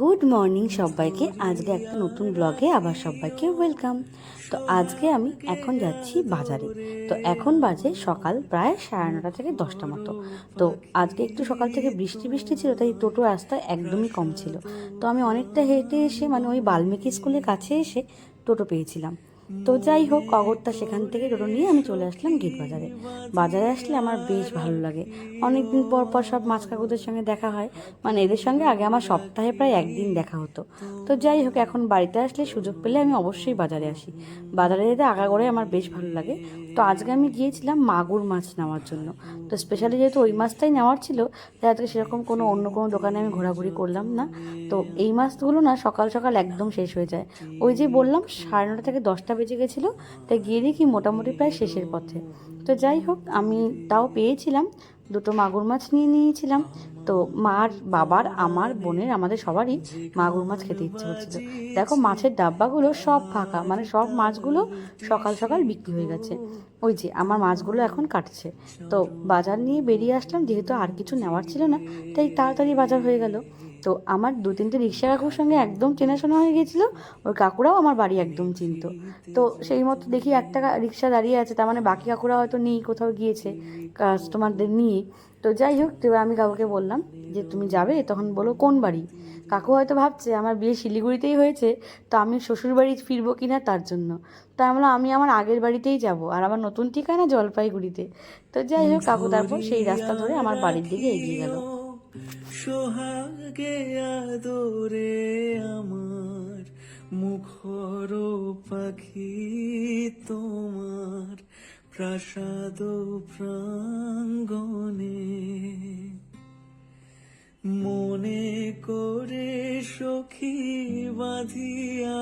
Good morning সবাইকে। আজকে একটা নতুন ব্লগে আবার সবাইকে ওয়েলকাম। তো আজকে আমি এখন যাচ্ছি বাজারে। তো এখন বাজে সকাল প্রায় সাড়ে নটা থেকে দশটা মতো। তো আজকে একটু সকাল থেকে বৃষ্টি বৃষ্টি ছিল, তাই টোটো রাস্তা একদমই কম ছিল। তো আমি অনেকটা হেঁটে এসে মানে ওই বাল্মীকি স্কুলের কাছে এসে টোটো পেয়েছিলাম। তো যাই হোক, অগত্যা সেখান থেকে টোটো নিয়ে আমি চলে আসলাম গেট বাজারে। বাজারে আসলে আমার বেশ ভালো লাগে। অনেকদিন পর পর সব মাছ কাকুদের সঙ্গে দেখা হয়। মানে এদের সঙ্গে আগে আমার সপ্তাহে প্রায় একদিন দেখা হতো। তো যাই হোক, এখন বাড়িতে আসলে সুযোগ পেলে আমি অবশ্যই বাজারে আসি। বাজারে যেতে আগাগোড়াই আমার বেশ ভালো লাগে। তো আজকে আমি গিয়েছিলাম মাগুর মাছ নেওয়ার জন্য। তো স্পেশালি যেহেতু ওই মাছটাই নেওয়ার ছিল, তাই আজকে সেরকম কোনো অন্য কোনো দোকানে আমি ঘোরাঘুরি করলাম না। তো এই মাছগুলো না সকাল সকাল একদম শেষ হয়ে যায়। ওই যে বললাম, সাড়ে নটা থেকে দশটা বেজে গেছিল, তাই গিয়ে দেখি মোটামুটি প্রায় শেষের পথে। তো যাই হোক, আমি তাও পেয়েছিলাম, দুটো মাগুর মাছ নিয়ে নিয়েছিলাম। তো মার বাবার, আমার, বোনের, আমাদের সবারই মাগুর মাছ খেতে ইচ্ছে হচ্ছিল দেখো মাছের ডাব্বাগুলো সব ফাঁকা মানে সব মাছগুলো সকাল সকাল বিক্রি হয়ে গেছে। ওই যে আমার মাছগুলো এখন কাটছে। তো বাজার নিয়ে বেরিয়ে আসলাম, যেহেতু আর কিছু নেওয়ার ছিল না, তাই তাড়াতাড়ি বাজার হয়ে গেল। তো আমার দু তিনটে রিক্সা কাকুর সঙ্গে একদম চেনাশোনা হয়ে গেছিল ওই কাকুরাও আমার বাড়ি একদম চিনত। তো সেই মতো দেখি একটা রিক্সা দাঁড়িয়ে আছে, তার মানে বাকি কাকুরা হয়তো নেই, কোথাও গিয়েছে কাস্টমারদের নিয়ে। তো যাই হোক, তো আমি কাকুকে বললাম যে, তুমি যাবে? তখন বলো কোন বাড়ি? কাকু হয়তো ভাবছে, আমার বিয়ে শিলিগুড়িতেই হয়েছে, তো আমি শ্বশুর বাড়ি ফিরবো কি না তার জন্য। তা আমরা আমি আমার আগের বাড়িতেই যাব, আর আমার নতুন ঠিকানা জলপাইগুড়িতে। তো যাই হোক, কাকু তারপর সেই রাস্তা ধরে আমার বাড়ির দিকে এগিয়ে গেল। সোহাগে আদরে আমার মুখর পাখি তোমার প্রাসাদ প্রাঙ্গনে মনে করে সখী বাঁধিয়া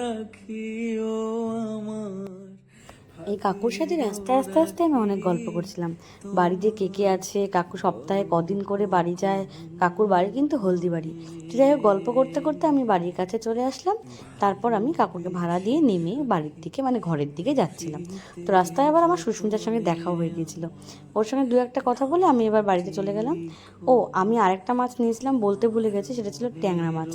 আমার এই কাকুর সাথে আস্তে আস্তে আস্তে আমি অনেক গল্প করছিলাম। বাড়িতে কে কে আছে? কাকু সপ্তাহে কদিন করে বাড়ি যায়? কাকুর বাড়ি কিন্তু হলদি বাড়ি। তো যাই হোক, গল্প করতে করতে আমি বাড়ির কাছে চলে আসলাম। তারপর আমি কাকুকে ভাড়া দিয়ে নেমে বাড়ির দিকে মানে ঘরের দিকে যাচ্ছিলাম। তো রাস্তায় আবার আমার সুস্মিতার সঙ্গে দেখাও হয়ে গিয়েছিল। ওর সঙ্গে দু একটা কথা বলে আমি এবার বাড়িতে চলে গেলাম। ও, আমি আরেকটা মাছ নিয়েছিলাম বলতে ভুলে গেছি, সেটা ছিল ট্যাংরা মাছ।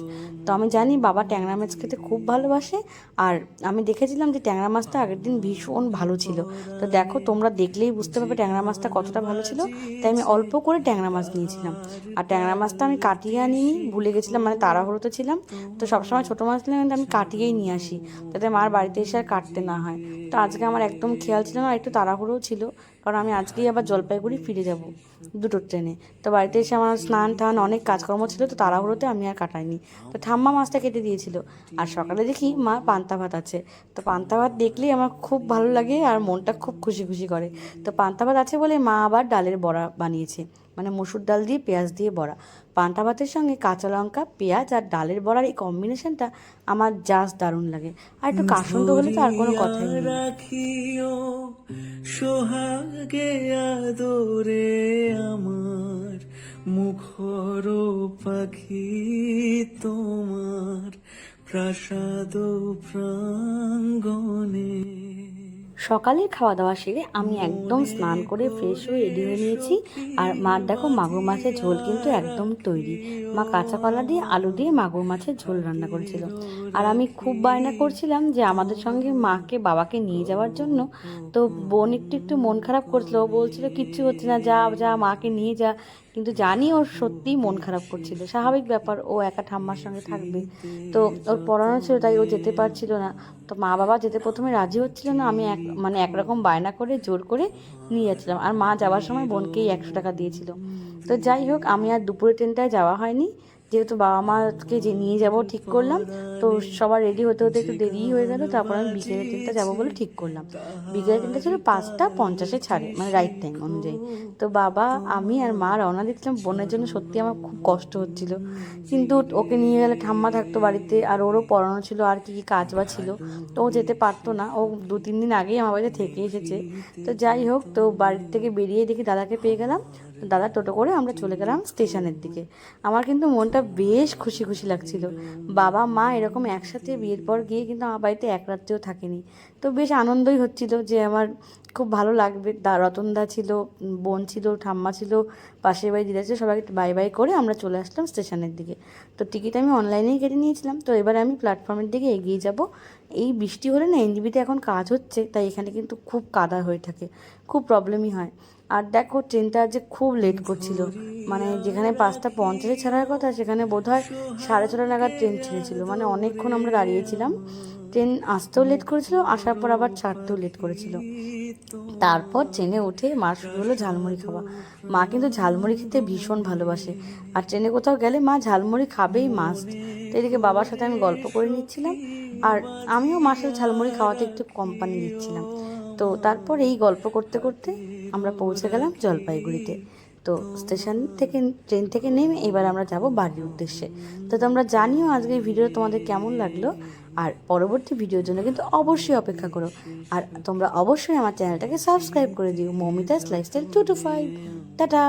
তো আমি জানি বাবা ট্যাংরা মাছ খেতে খুব ভালোবাসে। আর আমি দেখেছিলাম যে ট্যাংরা মাছটা আগের দিন ভীষণ ভালো ছিল। তো দেখো তোমরা দেখলেই বুঝতে পারবে ট্যাংরা মাছটা কতটা ভালো ছিল। তাই আমি অল্প করে ট্যাংরা মাছ নিয়েছিলাম। আর ট্যাংরা মাছটা আমি কাটিয়ে আনিনি ভুলে গেছিলাম মানে তাড়াহুড়োতে ছিলাম। তো সবসময় ছোটো মাছ নিলে কিন্তু আমি কাটিয়েই নিয়ে আসি। যাতে মার বাড়িতে এসে আর কাটতে না হয়। তো আজকে আমার একদম খেয়াল ছিল না একটু তাড়াহুড়োও ছিল। কারণ আমি আজকেই আবার জলপাইগুড়ি ফিরে যাব দুটো ট্রেনে। তো বাড়িতে এসে আমার স্নান টান অনেক কাজকর্ম ছিল, তো তাড়াহুড়োতে আমি আর কাটাইনি। তো ঠাম্মা মাছটা কেটে দিয়েছিল। আর সকালে দেখি মা পান্তা ভাত আছে। তো পান্তা ভাত দেখলেই আমার খুব ভালো লাগে আর মনটা খুব খুশি খুশি করে। তো পান্তা ভাত আছে বলে মা আবার ডালের বড়া বানিয়েছে। মানে মসুর ডাল দিয়ে পেঁয়াজ দিয়ে বড়া। পান্তা ভাতের সঙ্গে কাঁচা লঙ্কা, পেঁয়াজ আর ডালের বড়ার এই কম্বিনেশনটা আমার জাস্ট দারুণ লাগে। আর একটু কাসুন্দ হলে তো আর কোনো নেই। রাখিও সোহাগে আদরে আমার, মুখর পাখি তোমার, প্রাসাদ প্রাঙ্গনে সকালের খাওয়া দাওয়া সেরে আমি একদম স্নান করে ফ্রেশ হয়ে রেডি হয়ে নিয়েছি। আর মার দেখো মাগুর মাছের ঝোল কিন্তু একদম তৈরি। মা কাঁচা কলা দিয়ে আলু দিয়ে মাগুর মাছের ঝোল রান্না করেছিল। আর আমি খুব বায়না করছিলাম যে আমাদের সঙ্গে মাকে, বাবাকে নিয়ে যাওয়ার জন্য। তো বোন একটু একটু মন খারাপ করছিল। বলছিল, কিচ্ছু হচ্ছে না, যা যা, মাকে নিয়ে যা। কিন্তু জানি ওর সত্যিই মন খারাপ করছিল। স্বাভাবিক ব্যাপার, ও একা ঠাম্মার সঙ্গে থাকবে। তো ওর পড়ানো ছিল, তাই ও যেতে পারছিল না। তো মা বাবা যেতে প্রথমে রাজি হচ্ছিল না, আমি এক মানে একরকম বায়না করে, জোর করে নিয়ে যাচ্ছিলাম। আর মা যাওয়ার সময় বোনকেই একশো টাকা দিয়েছিল। তো যাই হোক, আমি আর দুপুরে ট্রেনটায় যাওয়া হয়নি। যেহেতু বাবা মাকে যে নিয়ে যাব ঠিক করলাম, তো সবার রেডি হতে হতে একটু দেরিই হয়ে গেল, তারপর আমি বিকেলের ট্রেনটা যাব বলে ঠিক করলাম। বিকেলের ট্রেনটা ছিল পাঁচটা পঞ্চাশে ছাড়ে মানে রাইট টাইম অনুযায়ী। তো বাবা, আমি আর মা রওনা দিচ্ছিলাম বোনের জন্য, সত্যি আমার খুব কষ্ট হচ্ছিল। কিন্তু ওকে নিয়ে গেলে ঠাম্মা থাকতো বাড়িতে, আর ওরও পড়ানো ছিল, আর কি কি কাজ বা ছিল, তো ও যেতে পারতো না। ও দু তিন দিন আগেই আমার বাড়িতে থেকে এসেছে। তো যাই হোক, তো বাড়ির থেকে বেরিয়ে দেখি দাদাকে পেয়ে গেলাম। দাদা টোটো করে আমরা চলে গেলাম স্টেশনের দিকে। আমার কিন্তু মনটা বেশ খুশি খুশি লাগছিল। বাবা, মা এরকম একসাথে বিয়ের পর গিয়ে কিন্তু আমার বাড়িতে এক রাত্রেও থাকেনি। তো বেশ আনন্দই হচ্ছিল যে আমার খুব ভালো লাগবে। দা, রতনদা ছিল, বোন ছিল, ঠাম্মা ছিল, পাশের বাড়ি দিদা ছিল, সবাইকে বাই বাই করে আমরা চলে আসলাম স্টেশনের দিকে। তো টিকিট আমি অনলাইনেই কেটে নিয়েছিলাম। তো এবার আমি প্ল্যাটফর্মের দিকে এগিয়ে যাব। এই বৃষ্টি হলে না এনজিবিতে এখন কাজ হচ্ছে, তাই এখানে কিন্তু খুব কাদা হয়ে থাকে, খুব প্রবলেমই হয়। আর দেখো ট্রেনটা যে খুব লেট করছিল মানে যেখানে পাঁচটা পঞ্চাশে ছাড়ার কথা সেখানে বোধ হয় সাড়ে ছটা নাগাদ ট্রেন ছেড়েছিল মানে অনেকক্ষণ আমরা দাঁড়িয়েছিলাম। ট্রেন আসতেও লেট করেছিল, আসার পর আবার ছাড়তেও লেট করেছিল। তারপর ট্রেনে উঠে মা শুরু হলো ঝালমুড়ি খাওয়া। মা কিন্তু ঝালমুড়ি খেতে ভীষণ ভালোবাসে। আর ট্রেনে কোথাও গেলে মা ঝালমুড়ি খাবেই মাস্ট তো এদিকে বাবার সাথে আমি গল্প করে নিচ্ছিলাম। আর আমিও মার সাথে ঝালমুড়ি খাওয়াতে একটু কোম্পানি দিচ্ছিলাম তো তারপর এই গল্প করতে করতে আমরা পৌঁছে গেলাম জলপাইগুড়িতে। তো স্টেশন থেকে, ট্রেন থেকে নেমে এবার আমরা যাব বাড়ির উদ্দেশ্যে। তো তোমরা জানিও আজকের ভিডিও তোমাদের কেমন লাগল, আর পরবর্তী ভিডিওর জন্য কিন্তু অবশ্যই অপেক্ষা করো। আর তোমরা অবশ্যই আমার চ্যানেলটাকে সাবস্ক্রাইব করে দিও, মমিতাস lifestyle two two five. Tata!